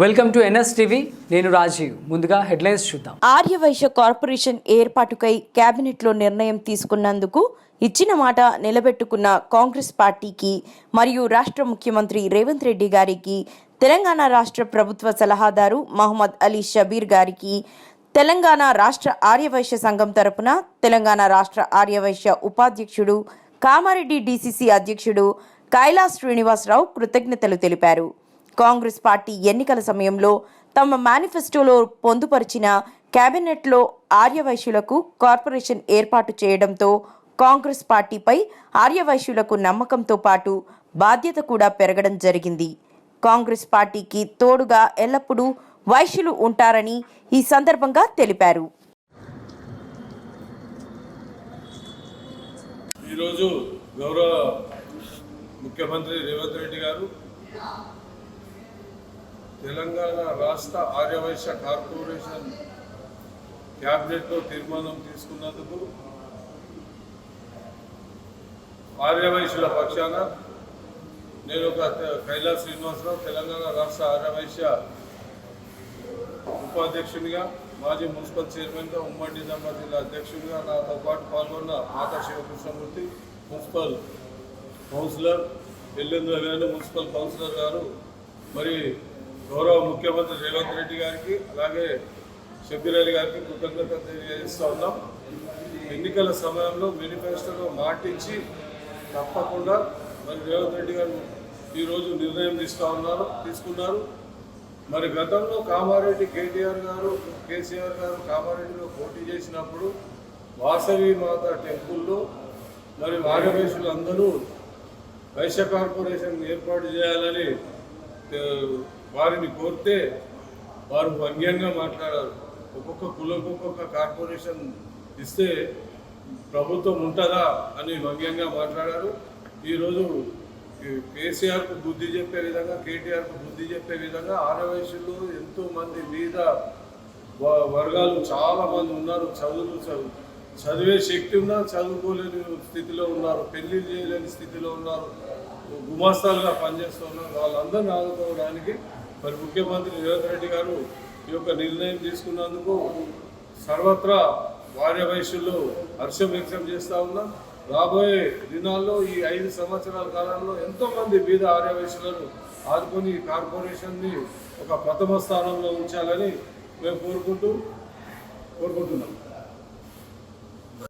Welcome to NS TV నేను రాజీవ్. ముందుగా headlines చూద్దాం. ఆర్యవైశ్య కార్పొరేషన్ ఏర్పాటుకై కేబినెట్లో నిర్ణయం తీసుకున్నందుకు ఇచ్చిన మాట నిలబెట్టుకున్న కాంగ్రెస్ పార్టీకి మరియు రాష్ట్ర ముఖ్యమంత్రి రేవంత్ రెడ్డి గారికి తెలంగాణ రాష్ట్ర ప్రభుత్వ సలహాదారు మహమ్మద్ అలీ షబీర్ గారికి తెలంగాణ రాష్ట్ర ఆర్యవైశ్య సంఘం తరపున తెలంగాణ రాష్ట్ర ఆర్యవైశ్య ఉపాధ్యక్షుడు కామారెడ్డి డీసీసీ అధ్యక్షుడు కైలాస్ శ్రీనివాసరావు కృతజ్ఞతలు తెలిపారు. కాంగ్రెస్ పార్టీ ఎన్నికల సమయంలో తమ మేనిఫెస్టోలో పొందుపరిచిన కేబినెట్లో ఆర్యవైశ్యులకు కార్పొరేషన్ ఏర్పాటు చేయడంతో కాంగ్రెస్ పార్టీపై ఆర్యవైశ్యులకు నమ్మకంతో పాటు బాధ్యత కూడా పెరగడం జరిగింది. కాంగ్రెస్ పార్టీకి తోడుగా ఎల్లప్పుడూ వైశ్యులు ఉంటారని ఈ సందర్భంగా తెలిపారు. ఈరోజు గౌరవ ముఖ్యమంత్రి రేవంత్ రెడ్డి గారు తెలంగాణ రాష్ట్ర ఆర్యవైశ్య కార్పొరేషన్ క్యాబినెట్లో తీర్మానం తీసుకున్నందుకు ఆర్యవైశ్యుల పక్షాన నేను ఒక కైలాస్ శ్రీనివాసరావు తెలంగాణ రాష్ట్ర ఆర్యవైశ్య ఉపాధ్యక్షునిగా మాజీ మున్సిపల్ చైర్మన్గా ఉమ్మడి నిజామాబాద్ జిల్లా అధ్యక్షుడిగా నాతో పాటు పాల్గొన్న మాతా శివకృష్ణమూర్తి మున్సిపల్ కౌన్సిలర్ ఎల్లెంద్ర గారు మున్సిపల్ కౌన్సిలర్ గారు మరి గౌరవ ముఖ్యమంత్రి రేవంత్ రెడ్డి గారికి అలాగే షబ్బీర్ గారికి కృతజ్ఞత తెలియజేస్తూ ఉన్నాం. ఎన్నికల సమయంలో మేనిఫెస్టోలో మాటించి తప్పకుండా మరి రేవంత్ రెడ్డి గారు ఈరోజు నిర్ణయం తీసుకు ఉన్నారు తీసుకున్నారు. మరి గతంలో కామారెడ్డి కేటీఆర్ గారు కేసీఆర్ గారు కామారెడ్డిలో పోటీ చేసినప్పుడు వాసవి మాత టెంపుల్లో మరి వారవేశులు అందరూ వైశ్య కార్పొరేషన్ ఏర్పాటు చేయాలని వారిని కోరితే వారు వ్యంగ్యంగా మాట్లాడారు. ఒక్కొక్క కులకు ఒక్కొక్క కార్పొరేషన్ ఇస్తే ప్రభుత్వం ఉంటుందా అని వ్యంగ్యంగా మాట్లాడారు. ఈరోజు కేసీఆర్కు బుద్ధి చెప్పే విధంగా కేటీఆర్కు బుద్ధి చెప్పే విధంగా ఆరవయసులు ఎంతోమంది మీద వర్గాలు చాలా మంది ఉన్నారు. చదువులు చదువు చదివే శక్తి ఉన్నా చదువుకోలేని స్థితిలో ఉన్నారు. పెళ్ళి చేయలేని స్థితిలో ఉన్నారు. గుమాస్తాలుగా పనిచేస్తూ ఉన్నారు. వాళ్ళందరినీ ఆదుకోవడానికి మరి ముఖ్యమంత్రి రేవంత్ రెడ్డి గారు ఈ యొక్క నిర్ణయం తీసుకున్నందుకు సర్వత్రా వార్య వయస్సులో హర్షం వ్యక్తం చేస్తూ ఉన్నాం. రాబోయే దినాల్లో ఈ ఐదు సంవత్సరాల కాలంలో ఎంతోమంది బీద ఆర్య వయసులను ఆదుకొని ఈ కార్పొరేషన్ని ఒక ప్రథమ స్థానంలో ఉంచాలని మేము కోరుకుంటూ కోరుకుంటున్నాం.